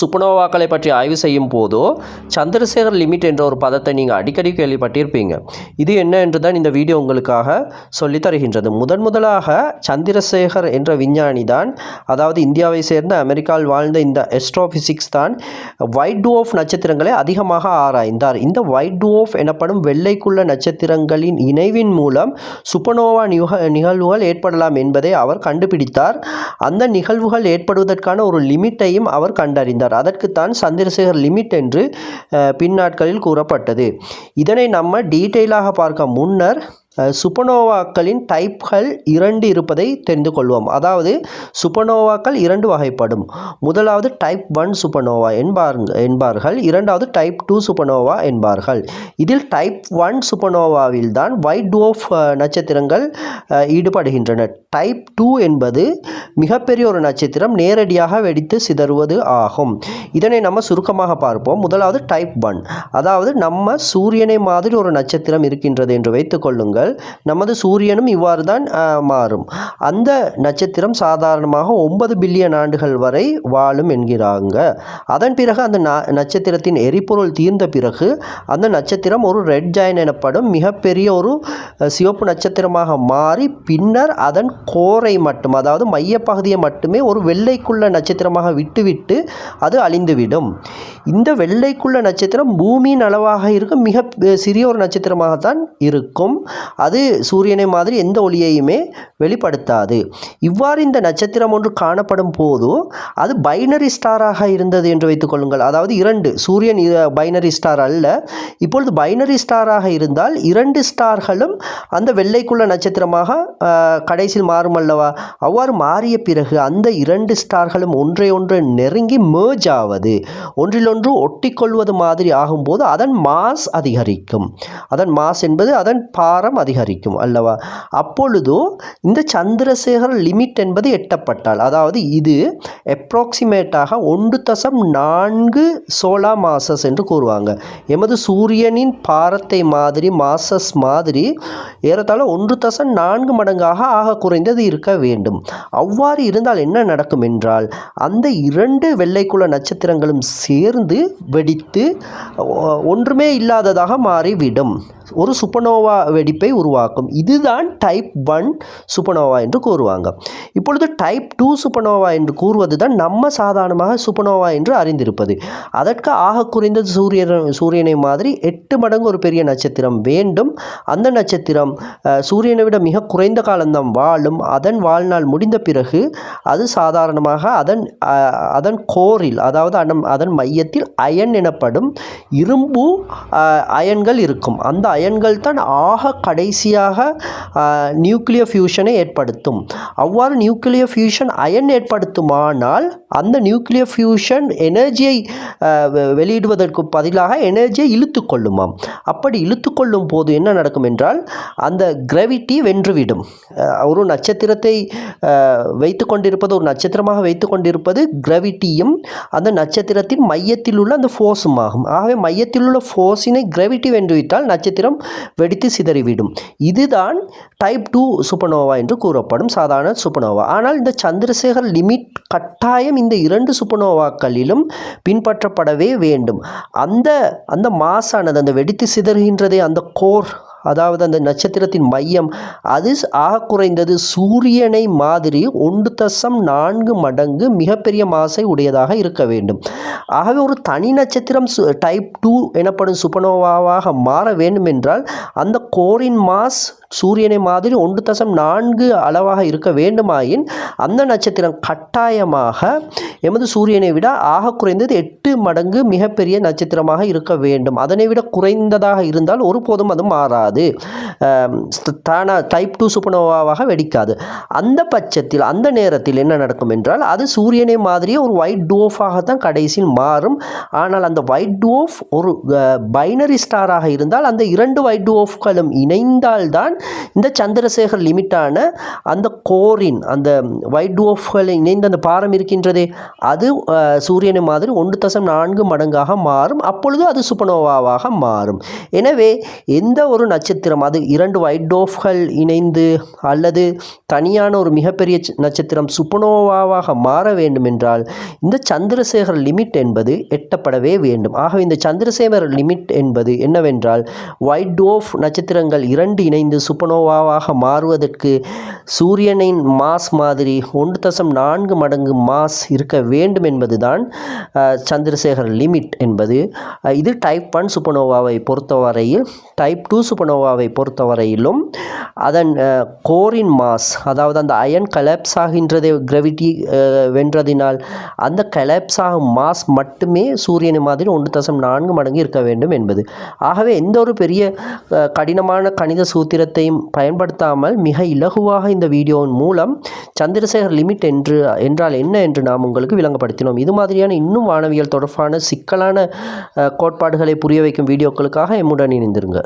சுப்பனோவாக்களை பற்றி ஆய்வு செய்யும் போதோ சந்திரசேகர் லிமிட் என்ற ஒரு பதத்தை நீங்கள் அடிக்கடி கேள்விப்பட்டிருப்பீங்க. இது என்ன என்று தான் இந்த வீடியோ உங்களுக்காக சொல்லித் தருகின்றது. முதன் முதலாக சந்திரசேகர் என்ற விஞ்ஞானி தான் அதாவது இந்தியாவை சேர்ந்த அமெரிக்காவில் வாழ்ந்த இந்த எஸ்ட்ரோபிசிக்ஸ் தான் ஒயிட் டுவோஃப் நட்சத்திரங்களை அதிகமாக ஆராய்ந்தார். இந்த ஒயிட் டுவோஃப் எனப்படும் வெள்ளைக்குள்ள நட்சத்திரங்களின் இணைவின் மூலம் சுப்பனோவா நிக நிகழ்வுகள் ஏற்படலாம் என்பதை அவர் கண்டுபிடித்தார். அந்த நிகழ்வுகள் ஏற்படுவதற்கான ஒரு லிமிட்டையும் அவர் கண்டறிந்தார். அதற்குத்தான் சந்திரசேகர் லிமிட் என்று பின்னாட்களில் கூறப்பட்டது. இதனை நம்ம டீட்டெயிலாக பார்க்க முன்னர் சுப்பனோவாக்களின் டைப்கள் இரண்டு இருப்பதை தெரிந்து கொள்வோம். அதாவது சுப்பனோவாக்கள் இரண்டு வகைப்படும். முதலாவது டைப் ஒன் சுப்பனோவா என்பார் என்பார்கள். இரண்டாவது டைப் டூ சுப்பனோவா என்பார்கள். இதில் டைப் ஒன் சுப்பனோவாவில் தான் ஒயிட் டுவோஃப் நட்சத்திரங்கள் ஈடுபடுகின்றன. டைப் டூ என்பது மிகப்பெரிய ஒரு நட்சத்திரம் நேரடியாக வெடித்து சிதறுவது ஆகும். இதனை நம்ம சுருக்கமாக பார்ப்போம். முதலாவது டைப் ஒன் அதாவது நம்ம சூரியனை மாதிரி ஒரு நட்சத்திரம் இருக்கின்றது என்று வைத்துக் கொள்ளுங்கள் நமது சூரியனும் இவ்வாறு தான் மாறும். அந்த நட்சத்திரம் சாதாரணமாக ஒன்பது பில்லியன் ஆண்டுகள் வரை வாழும் என்கிறாங்க. அதன் பிறகு அந்த நட்சத்திரத்தின் எரிபொருள் தீர்ந்த பிறகு அந்த நட்சத்திரம் ஒரு ரெட் ஜாயின் எனப்படும் மிகப்பெரிய ஒரு சிவப்பு நட்சத்திரமாக மாறி பின்னர் அதன் கோரை மட்டும் அதாவது மையப்பகுதியை மட்டுமே ஒரு வெள்ளைக்குள்ள நட்சத்திரமாக விட்டுவிட்டு அது அழிந்துவிடும். இந்த வெள்ளைக்குள்ள நட்சத்திரம் பூமியின் அளவாக இருக்கும் மிக சிறிய ஒரு நட்சத்திரமாகத்தான் இருக்கும். அது சூரியனை மாதிரி எந்த ஒளியையுமே வெளிப்படுத்தாது. இவ்வாறு இந்த நட்சத்திரம் ஒன்று காணப்படும் போது அது பைனரி ஸ்டாராக இருந்தது என்று வைத்துக்கொள்ளுங்கள் அதாவது இரண்டு சூரியன் பைனரி ஸ்டார் அல்ல. இப்பொழுது பைனரி ஸ்டாராக இருந்தால் இரண்டு ஸ்டார்களும் அந்த வெள்ளைக்குள்ள நட்சத்திரமாக கடைசியில் மாறும் அல்லவா? அவ்வாறு மாறிய பிறகு அந்த இரண்டு ஸ்டார்களும் ஒன்றை ஒன்று நெருங்கி மேர்ஜ் ஆவது ஒன்றிலொன்று ஒட்டிக்கொள்வது மாதிரி ஆகும்போது அதன் மாஸ் அதிகரிக்கும். அதன் மாஸ் என்பது அதன் பாரம் அதிகரிக்கும் அல்லவா? அப்பொழுதோ இந்த சந்திரசேகர் லிமிட் என்பது எட்டப்பட்டால் அதாவது இது அப்ராக்சிமேட்டாக ஒன்று தசம் நான்கு சோலா மாசஸ் என்று கூறுவாங்க. எமது சூரியனின் பாரத்தை மாதிரி மாசஸ் மாதிரி ஏறத்தாழ ஒன்று தசம் நான்கு மடங்காக ஆக குறைந்தது இருக்க வேண்டும். அவ்வாறு இருந்தால் என்ன நடக்கும் என்றால் அந்த இரண்டு வெள்ளைக்குள்ள நட்சத்திரங்களும் சேர்ந்து வெடித்து ஒன்றுமே இல்லாததாக மாறிவிடும். ஒரு சுப்பனோவா வெடிப்பை உருவாக்கும். இதுதான் டைப் ஒன் சுப்பனோவா என்று கூறுவாங்க. இப்பொழுது டைப் டூ சுப்பனோவா என்று கூறுவது தான் நம்ம சாதாரணமாக சுப்பனோவா என்று அறிந்திருப்பது. அதற்கு ஆக குறைந்தது சூரியன் சூரியனை மாதிரி எட்டு மடங்கு ஒரு பெரிய நட்சத்திரம் வேண்டும். அந்த நட்சத்திரம் சூரியனை விட மிக குறைந்த காலம்தான் வாழும். அதன் வாழ்நாள் முடிந்த பிறகு அது சாதாரணமாக அதன் அதன் கோரில் அதாவது அதன் அதன் மையத்தில் அயன் எனப்படும் இரும்பு அயன்கள் இருக்கும். அந்த அயன்கள் தான் ஆக கடைசியாக நியூக்ளியர் ஃபியூஷனை ஏற்படுத்தும். அவ்வாறு நியூக்ளியர் ஃபியூஷன் அயன் ஏற்படுத்துமானால் அந்த நியூக்ளியர் ஃபியூஷன் எனர்ஜியை வெளியிடுவதற்கு பதிலாக எனர்ஜியை இழுத்து கொள்ளுமாம். அப்படி இழுத்து கொள்ளும் போது என்ன நடக்கும் என்றால் அந்த கிராவிட்டி வென்றுவிடும். ஒரு நட்சத்திரத்தை வைத்து கொண்டிருப்பது ஒரு நட்சத்திரமாக வைத்து கொண்டிருப்பது கிராவிட்டியும் அந்த நட்சத்திரத்தின் மையத்தில் உள்ள அந்த ஃபோர்ஸும் ஆகும். ஆகவே மையத்தில் உள்ள ஃபோர்ஸினை கிராவிட்டி வென்றுவிட்டால் நட்சத்திரம் வெடித்து சிதறிவிடும். இதுதான் டைப் டூ சுப்பனோவா என்று கூறப்படும் சாதாரண சுப்பனோவா ஆனால் இந்த சந்திரசேகர் லிமிட் கட்டாயம் இந்த இரண்டு சுப்பனோவாக்களிலும் பின்பற்றப்படவே வேண்டும். அந்த அந்த மாசானது அந்த வெடித்து சிதறுகின்றதே அந்த கோர் அதாவது அந்த நட்சத்திரத்தின் மையம் அது ஆக குறைந்தது சூரியனை மாதிரி ஒன்று தசம் நான்கு மடங்கு மிகப்பெரிய மாசை உடையதாக இருக்க வேண்டும். ஆகவே ஒரு தனி நட்சத்திரம் டைப் டூ எனப்படும் சுப்பனோவாவாக மாற வேண்டும் என்றால் அந்த கோரின் மாஸ் சூரியனை மாதிரி ஒன்று தசம் நான்கு அளவாக இருக்க வேண்டுமாயின் அந்த நட்சத்திரம் கட்டாயமாக எமது சூரியனை விட ஆக குறைந்தது எட்டு மடங்கு மிகப்பெரிய நட்சத்திரமாக இருக்க வேண்டும். அதனை விட குறைந்ததாக இருந்தால் ஒருபோதும் அது மாறாது. தானா டைப் டூ சுப்பனோவாவாக வெடிக்காது. அந்த பட்சத்தில் அந்த நேரத்தில் என்ன நடக்கும் என்றால் அது சூரியனை மாதிரியே ஒரு ஒயிட் டோஃபாகத்தான் கடைசியில் மாறும். ஆனால் அந்த ஒயிட் டோஃப் ஒரு பைனரி ஸ்டாராக இருந்தால் அந்த இரண்டு ஒயிட் டோஃப்களும் இணைந்தால்தான் இந்த சந்திரசேகர் லிமிட்டான அந்த கோரின் அந்த ஒயிட் டோஃப்கள் இணைந்த அந்த பாரம் இருக்கின்றதே அது சூரியனை மாதிரி ஒன்று தசம் நான்கு மடங்காக மாறும். அப்பொழுது அது சுப்பனோவாவாக மாறும். எனவே எந்த ஒரு நட்சத்திரம் அது இரண்டு ஒயிட் டோஃப்கள் இணைந்து அல்லது தனியான ஒரு மிகப்பெரிய நட்சத்திரம் சுப்பனோவாவாக மாற வேண்டும் என்றால் இந்த சந்திரசேகர் லிமிட் என்பது எட்டப்படவே வேண்டும். ஆகவே இந்த சந்திரசேகர் லிமிட் என்பது என்னவென்றால் ஒயிட் டோஃப் நட்சத்திரங்கள் இரண்டு இணைந்து சூப்பர்னோவாவாக மாறுவதற்கு சூரியனின் மாஸ் மாதிரி ஒன்று தசம் நான்கு மடங்கு மாஸ் இருக்க வேண்டும் என்பதுதான் சந்திரசேகர் லிமிட் என்பது. இது டைப் ஒன் சுப்பனோவாவை பொறுத்தவரையில் டைப் டூ சுப்பனோவாவை பொறுத்தவரையிலும் அதன் கோரின் மாஸ் அதாவது அந்த அயன் கலப்ஸ் ஆகின்றதை கிரவிட்டி வென்றதினால் அந்த கலப்ஸ் ஆகும் மாஸ் மட்டுமே சூரியனை மாதிரி ஒன்று தசம் நான்கு மடங்கு இருக்க வேண்டும் என்பது. ஆகவே எந்த ஒரு பெரிய கடினமான கணித சூத்திரத்தையும் பயன்படுத்தாமல் மிக இலகுவாக இந்த வீடியோவின் மூலம் சந்திரசேகர் லிமிட் என்று என்றால் என்ன என்று நாம் உங்களுக்கு விளங்கப்படுத்தினோம். இது மாதிரியான இன்னும் வானவியல் தொடர்பான சிக்கலான கோட்பாடுகளை புரிய வைக்கும் வீடியோக்களுக்காக எம்முடன் இணைந்திருங்க